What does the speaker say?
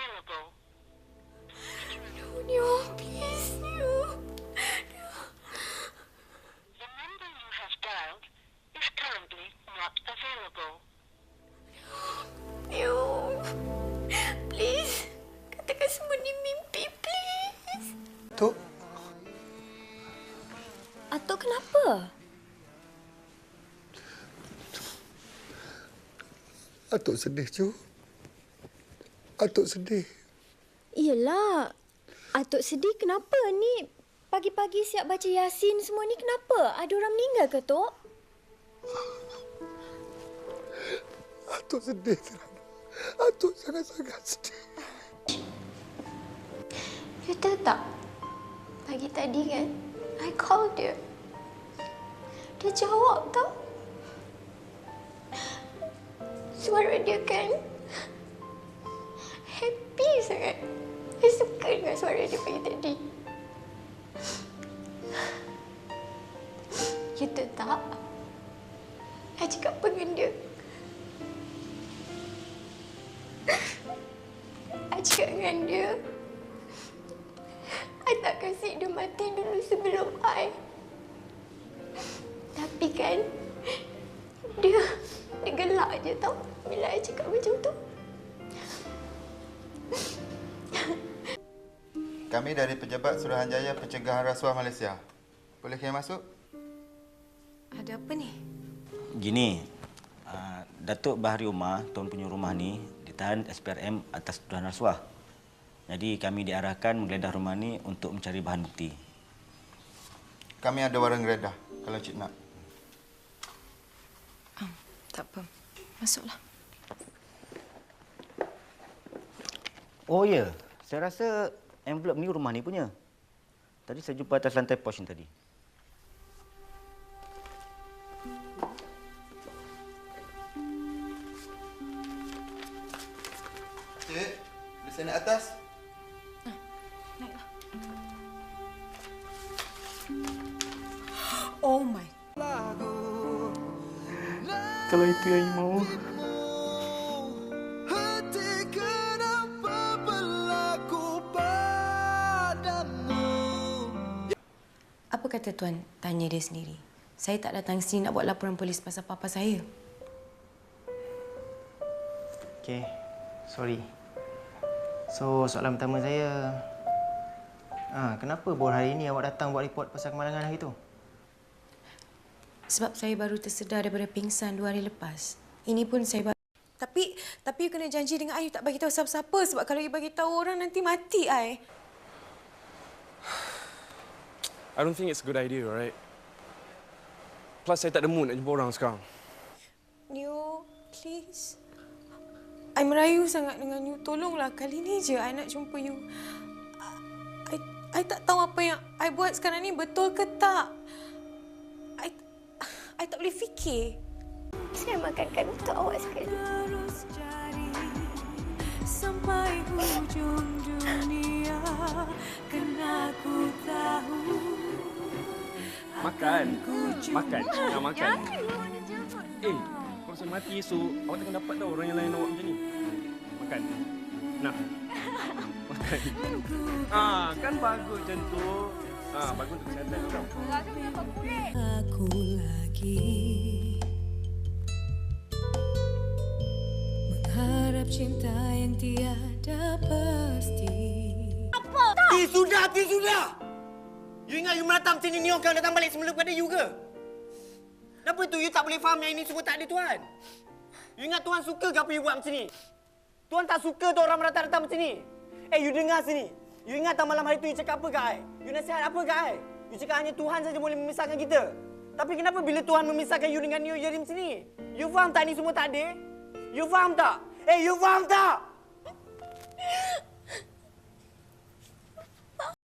available. No, no, please, no. The number you have dialed is currently not available. No. Please. Katakan semua ni mimpi, please. Tok, Atau kenapa? Atuk sedih, Cu. Atuk sedih. Yelah. Atuk sedih kenapa ni? Pagi-pagi siap baca Yasin semua ni kenapa? Ada orang meninggal ke, Tok? Atuk sedih kerana Atuk sangat-sangat sedih. You tahu tak? Pagi tadi kan, I call dia. Dia jawab tau. Suara dia kan sangat. I suka dengan suara dia pagi tadi. You tak? I cakap apa dengan dia? I cakap dengan dia. I tak kasi dia mati dulu sebelum I. Tapi kan, dia, dia gelak je tau bila I cakap macam tu. Kami dari Pejabat Suruhanjaya Pencegahan Rasuah Malaysia. Boleh kami masuk? Ada apa ni? Gini, uh, Datuk Bahari Umar, tuan punya rumah ni, ditahan SPRM atas tuduhan rasuah. Jadi kami diarahkan menggeledah rumah ni untuk mencari bahan bukti. Kami ada warang geledah kalau cik nak. Um, tak apa. Masuklah. Oh ya, saya rasa envelope ni rumah ni punya. Tadi saya jumpa atas lantai pos ni tadi. Cik, di sana atas. Naiklah. Oh my. Kalau itu yang mau. Kata tuan tanya dia sendiri? Saya tak datang sini nak buat laporan polis pasal papa saya. Okay, sorry. So, soalan pertama saya... Ah, kenapa baru hari ini awak datang buat report pasal kemalangan hari itu? Sebab saya baru tersedar daripada pingsan dua hari lepas. Ini pun saya baru... Tapi, tapi you kena janji dengan Ayu tak bagi tahu siapa-siapa sebab kalau you bagi tahu orang nanti mati ai. I don't think it's a good idea, right? Plus, saya tak ada mood nak jumpa orang sekarang. You, please. I merayu sangat dengan you. Tolonglah kali ni je I nak jumpa you. I, I tak tahu apa yang I buat sekarang ni betul ke tak. I, I tak boleh fikir. Saya makankan untuk awak sekali. sampai hujung dunia Makan. Makan. Nak makan. Eh, kalau saya mati esok, awak takkan dapat tahu orang yang lain awak macam ni. Makan. Nah. Makan. Ah, kan bagus macam tu. Ah, bagus untuk kesihatan kau. aku lagi mengharap cinta yang tiada pasti Ti sudah, ti sudah! You ingat you melatang sini ni orang datang balik semula kepada you ke? Kenapa tu you tak boleh faham yang ini semua tak ada Tuhan? You ingat Tuhan suka ke apa you buat macam ni? Tuhan tak suka tu orang datang-datang macam ni. Eh, you dengar sini. You ingat tak malam hari tu you cakap apa ke I? You nasihat apa ke I? You cakap hanya Tuhan saja boleh memisahkan kita. Tapi kenapa bila Tuhan memisahkan you dengan you jadi macam ni? You faham tak ni semua tak ada? You faham tak? Eh, you faham tak?